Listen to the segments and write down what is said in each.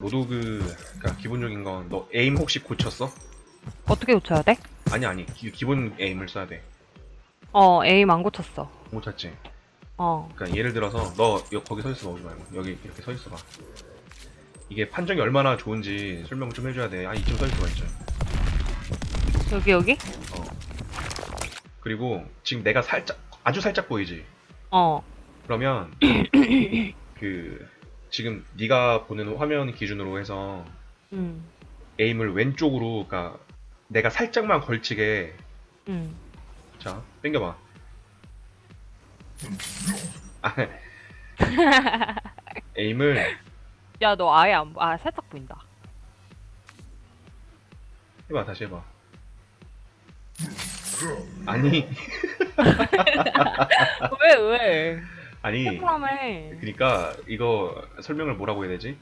로도그 그러니까 기본적인 건 너 에임 혹시 고쳤어? 어떻게 고쳐야 돼? 아니 아니 기, 기본 에임을 써야 돼. 어, 에임 안 고쳤어. 못 찾지. 어. 그러니까 예를 들어서 너 여, 거기 서 있어 봐 오지 말고 여기 이렇게 서 있어 봐. 이게 판정이 얼마나 좋은지 설명 좀 해줘야 돼. 아 이쯤 서 있어 봐 있죠. 여기, 여기? 어. 그리고 지금 내가 살짝 아주 살짝 보이지. 어. 그러면 그 지금 네가 보는 화면 기준으로 해서 음. 에임을 왼쪽으로 그러니까 내가 살짝만 걸치게 음. 자 당겨봐. 아, 에임을 야, 너 아예 안, 보- 아, 살짝 보인다. 해봐 다시 해봐. 아니 왜, 왜? 아니 해보라며. 그러니까 이거 설명을 뭐라고 해야 되지?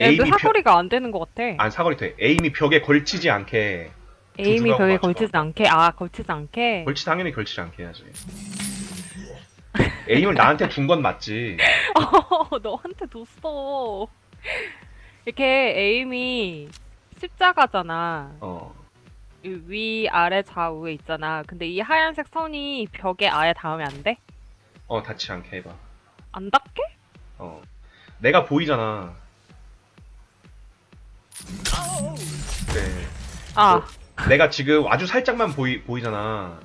에임이 벽, 사거리가 안 되는 것 같아. 안 사거리 돼. 에임이 벽에 걸치지 않게 에임이 벽에 맞춰봐. 걸치지 않게? 아, 걸치지 않게? 걸치 당연히 걸치지 않게 해야지. 에임을 나한테 둔건 맞지. 어, 너한테 뒀어. 이렇게 에임이 십자가잖아. 어. 이 위, 아래, 좌우에 있잖아. 근데 이 하얀색 선이 벽에 아예 닿으면 안 돼? 어 닿지 않게 해봐. 안 닿게? 어. 내가 보이잖아. 네. 아, 내가 지금 아주 살짝만 보이 보이잖아.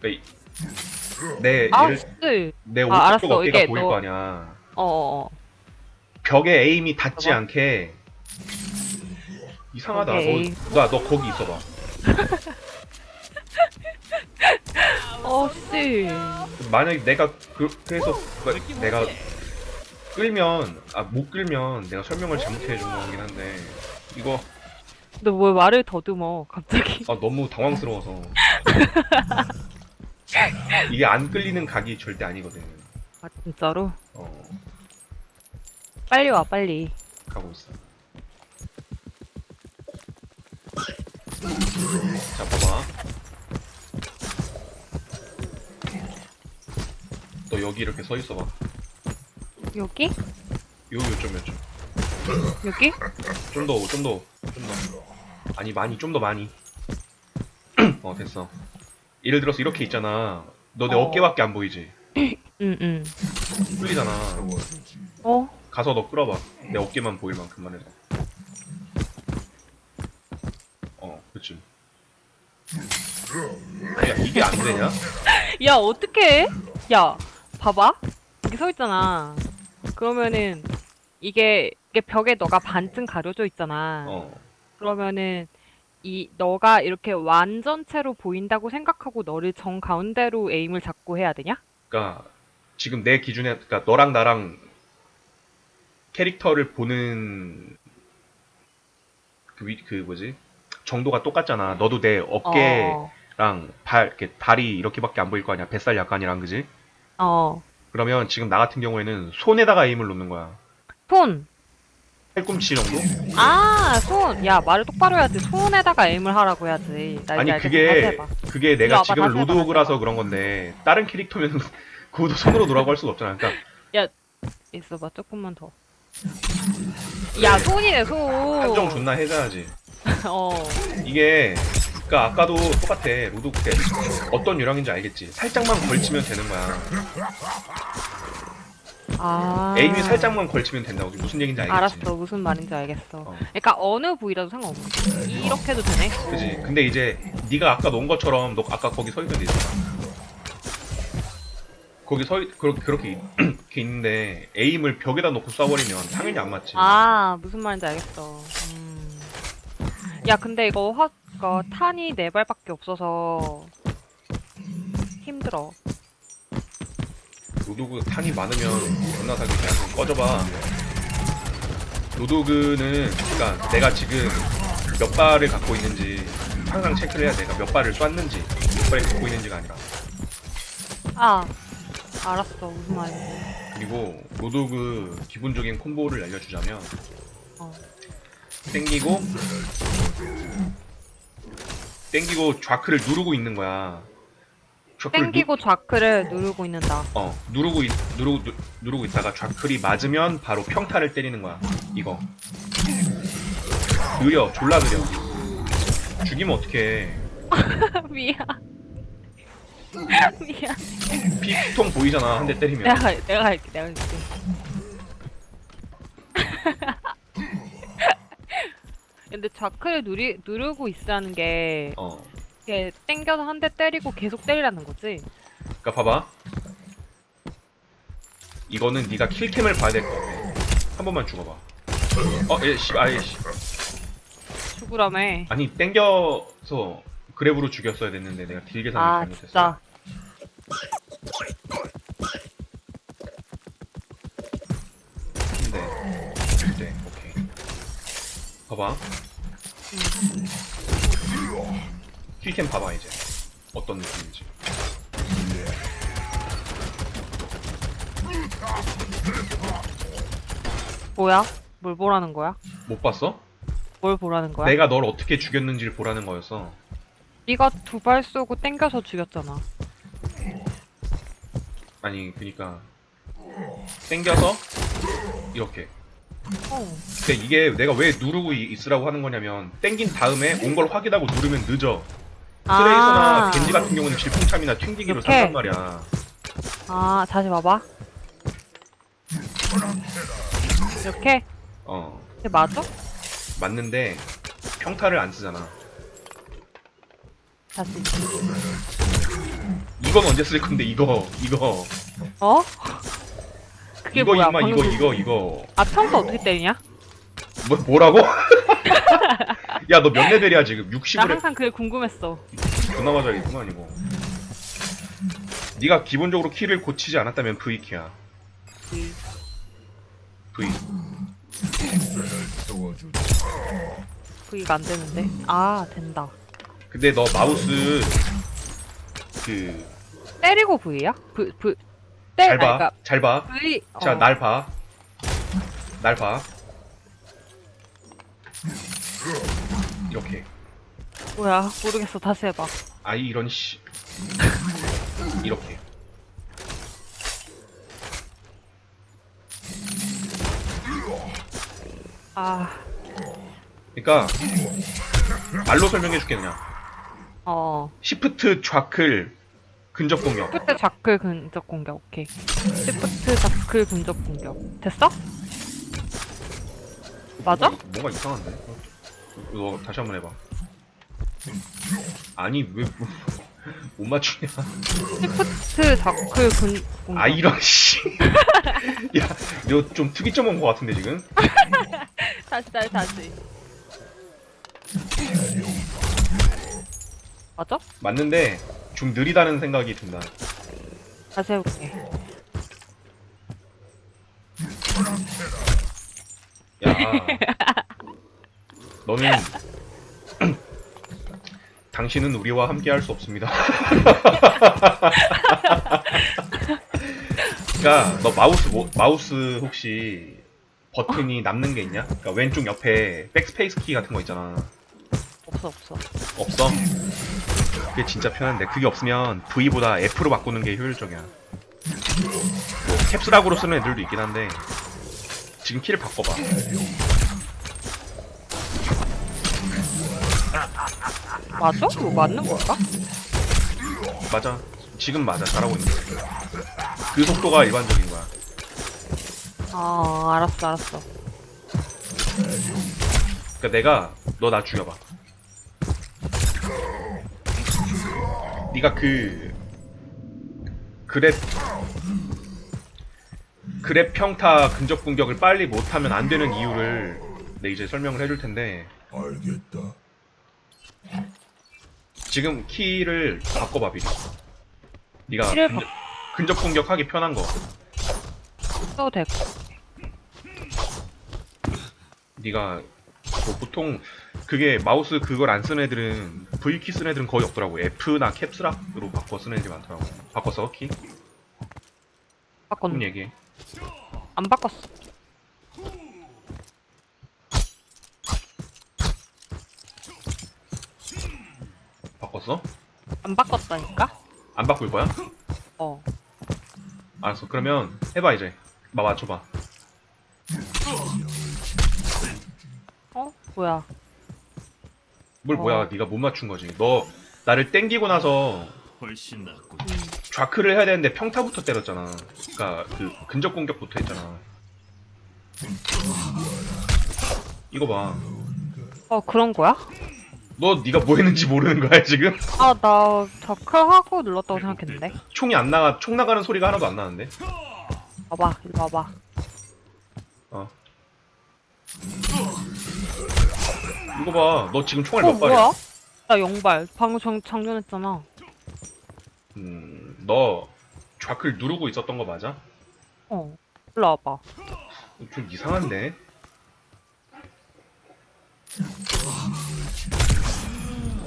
그러니까 이- 내 아, 예를 씨. 내 아, 오른쪽 알았어. 어깨가 이게 보일 너- 거 아니야. 어, 어, 어. 벽에 에임이 닿지 봐봐. 않게 이상하다. 벽에 에임. 너, 나너 거기 있어봐. 어, 씨. 만약에 내가 그, 그래서 그- 내가 끌면 아 못 끌면 내가 설명을 잘못해 준 거긴 한데 이거 너 왜 말을 더듬어, 갑자기. 아 너무 당황스러워서 이게 안 끌리는 각이 절대 아니거든. 아, 진짜로? 어 빨리 와, 빨리. 가고 있어. 자 봐봐. 여기 이렇게 서 있어봐. 여기? 요 요점 요점. 여기? 좀 더, 좀 더, 좀 더. 아니, 많이, 좀 더 많이. 어, 됐어. 예를 들어서 이렇게 있잖아. 너 내 어. 어. 깨밖에안 보이지? 응, 응. 끌리잖아. 어? 가서 너 끌어봐. 내 어깨만 보일 만큼만 해서. 어, 그치. 야, 이게 안 되냐? 야, 어떡해? 야, 봐봐. 여기 서 있잖아. 그러면은, 이게, 이게 벽에 너가 반쯤 가려져 있잖아. 어. 그러면은, 이, 너가 이렇게 완전체로 보인다고 생각하고 너를 정 가운데로 에임을 잡고 해야 되냐? 그니까, 지금 내 기준에, 그니까 너랑 나랑 캐릭터를 보는 그, 위, 그 뭐지? 정도가 똑같잖아. 너도 내 어깨, 어, 랑 발, 이렇게 다리 이렇게밖에 안 보일 거 아니야. 뱃살 약간이랑 그지? 어. 그러면 지금 나 같은 경우에는 손에다가 에임을 놓는 거야. 손. 팔꿈치 정도? 아, 손. 야, 말을 똑바로 해야지. 손에다가 에임을 하라고 해야지. 나 아니 이제 알겠어. 다시 그게 해봐. 그게 내가 와봐, 지금 다시 해봐, 로드오그라서 다시 그런 건데 다른 캐릭터면 그것도 손으로 놓으라고 할 수가 없잖아. 그러니까 있어봐, 조금만 더. 야, 손이네, 손. 한정 존나 해줘야지. 어. 이게 그러니까 아까도 똑같아. 때 어떤 유형인지 알겠지. 살짝만 걸치면 되는 거야. 아. 에임이 살짝만 걸치면 된다고. 무슨 얘기인지 알겠지? 알았어, 무슨 말인지 알겠어. 어. 그러니까 어느 부위라도 상관없어. 이렇게 해도 되네. 그지. 근데 이제 네가 아까 놓은 것처럼 너 아까 거기 서 있던 데 있잖아. 거기 서 있, 그렇게, 그렇게 이렇게 있는데 에임을 벽에다 놓고 쏴버리면 당연히 안 맞지. 아, 무슨 말인지 알겠어. 음. 야, 근데 이거 화, 이거 탄이 네 발밖에 없어서 힘들어. 로도그 탄이 많으면 존나 사기 그냥 꺼져봐. 로도그는 그러니까 내가 지금 몇 발을 갖고 있는지 항상 체크를 해야 돼. 내가 몇 발을 쐈는지 몇 발을 갖고 있는지가 아니라. 아, 알았어, 무슨 말인지. 그리고 로도그 기본적인 콤보를 알려주자면 어. 땡기고 땡기고 좌크를 누르고 있는 거야. 좌클 누, 땡기고 좌클을 누르고 있는다. 어 누르고 있, 누르고 누, 누르고 있다가 좌클이 맞으면 바로 평타를 때리는 거야. 이거 느려 졸라 느려. 죽이면 어떡해. 미안. 미안. 피통 보이잖아 한 대 때리면. 내가 갈- 내가 할게. 내가 할게. 근데 좌클을 누리, 누르고 있으라는 게 어 이게 땡겨서 한 대 때리고 계속 때리라는 거지. 그러니까 봐봐. 이거는 네가 킬캠을 봐야 될 것 같아. 한 번만 죽어봐. 어, 예, 씨, 아예 씨. 죽으라며. 아니 땡겨서 그랩으로 죽였어야 됐는데 내가 딜 계산을 아 잘못했어. 진짜. 근데 네, 오케이. 봐봐. 킬캠 봐봐 이제. 어떤 느낌인지. 뭐야? 뭘 보라는 거야? 못 봤어? 뭘 보라는 거야? 내가 널 어떻게 죽였는지를 보라는 거였어. 네가 두 발 쏘고 땡겨서 죽였잖아. 아니 그니까 땡겨서 이렇게. 어. 근데 이게 내가 왜 누르고 이- 있으라고 하는 거냐면 땡긴 다음에 온 걸 확인하고 누르면 늦어. 트레이서나 아, 겐지 같은 경우는 질풍참이나 튕기기로 이렇게? 산단 말이야. 아, 다시 봐봐. 이렇게? 어 이게 맞아? 맞는데 평타를 안 쓰잖아. 다시. 이건 언제 쓸 건데 이거 이거 어? 그게 이거 뭐야? 임마 이거 이거 이거 아, 평소 어떻게 때리냐? 뭐 뭐라고? 야 너 몇 레벨이야 지금? 나 60을 항상 그게 궁금했어. 존나 맞아야겠구만 이거. 네가 기본적으로 키를 고치지 않았다면 V 키야. 그, V. V가 안 되는데. 아, 된다. 근데 너 마우스 그 때리고 V야? V, V. 때, 잘 봐. 그러니까 잘 봐. V. 자, 어. 날 봐. 날 봐. 이렇게. 뭐야? 모르겠어. 다시 해봐. 아이 이런 씨. 이렇게. 아, 그러니까 말로 설명해 줄게 그냥. 어. 시프트 좌클 근접 공격. 시프트 자클 근접 공격. 오케이. 시프트 자클 근접 공격. 됐어? 맞아? 뭔가, 뭔가 이상한데. 너 다시 한번 해봐. 아니 왜 못 맞추냐? 시프트 자클 근 공격. 아 이런 씨. 야, 너좀 특이점 온 것 같은데 지금? 다시 다시 다시. 맞아? 맞는데 좀 느리다는 생각이 든다. 다시 해볼게. 야, 너는 당신은 우리와 함께 할 수 없습니다. 그러니까 너 마우스 뭐, 마우스 혹시 버튼이 남는 게 있냐? 그러니까 왼쪽 옆에 백스페이스 키 같은 거 있잖아. 없어 없어. 없어? 그게 진짜 편한데 그게 없으면 V보다 F로 바꾸는 게 효율적이야. 뭐 캡슐락으로 쓰는 애들도 있긴 한데 지금 키를 바꿔봐. 맞아? 이거 맞는 걸까? 맞아. 지금 맞아. 잘하고 있는 거야. 그 속도가 일반적인 거야. 아 알았어 알았어. 그러니까 내가 너 나 죽여봐. 네가 그 그랩 그랩 평타 근접 공격을 빨리 못하면 안 되는 이유를 내 이제 설명을 해줄 텐데 알겠다. 지금 키를 바꿔봐 미리. 네가 키를 근접, 근접 공격하기 편한 거. 써도 될 거. 네가 뭐 보통 그게 마우스 그걸 안 쓰는 애들은 V키 쓰는 애들은 거의 없더라고. F나 캡스락으로 바꿔 쓰는 애들이 많더라고. 바꿨어 키? 바꿨. 좀 얘기해. 안 바꿨어. 바꿨어? 안 바꿨다니까? 안 바꿀 거야? 어. 알았어. 그러면 해봐 이제. 마 맞춰봐. 어? 뭐야? 뭘 어. 뭐야? 네가 못 맞춘 거지. 너 나를 땡기고 나서 훨씬 낫군. 음. 좌크를 해야 되는데 평타부터 때렸잖아. 그러니까 그 근접 공격부터 했잖아. 이거 봐. 어, 그런 거야? 너 네가 뭐 했는지 모르는 거야 지금? 아, 나 자크하고 눌렀다고 생각했는데. 총이 안 나가 총 나가는 소리가 하나도 안 나는데. 봐봐, 이리 와봐. 어. 이거 봐. 너 지금 총알 어, 몇 발이야? 뭐야? 나 영발. 방금 정, 장전했잖아. 음, 너 좌클 누르고 있었던 거 맞아? 어. 일로 와봐. 좀 이상한데.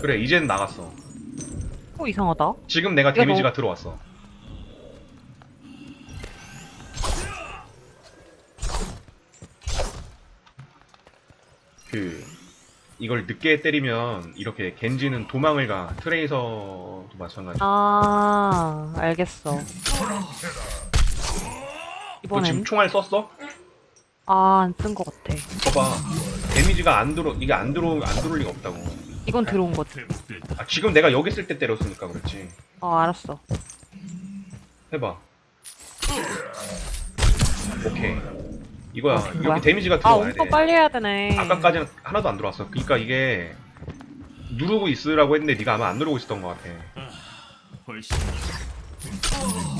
그래, 이젠 나갔어. 어, 이상하다. 지금 내가 이거 데미지가 들어왔어. 그 이걸 늦게 때리면 이렇게 겐지는 도망을 가. 트레이서도 마찬가지. 아, 알겠어. 너 이번엔 지금 총알 썼어? 아, 안 쓴 것 같아. 봐봐. 데미지가 안 들어 이게 안 들어 안 들어올 리가 없다고. 이건 들어온 거지. 아, 지금 내가 여기 있을 때 때렸으니까 그렇지. 어, 알았어. 해봐. 오케이. 이거야. 어, 된 거야? 여기 데미지가 아, 들어와야 엄청 돼. 빨리 해야 되네. 아까까지는 하나도 안 들어왔어. 그러니까 이게 누르고 있으라고 했는데 네가 아마 안 누르고 있었던 것 같아. 훨씬 낫군.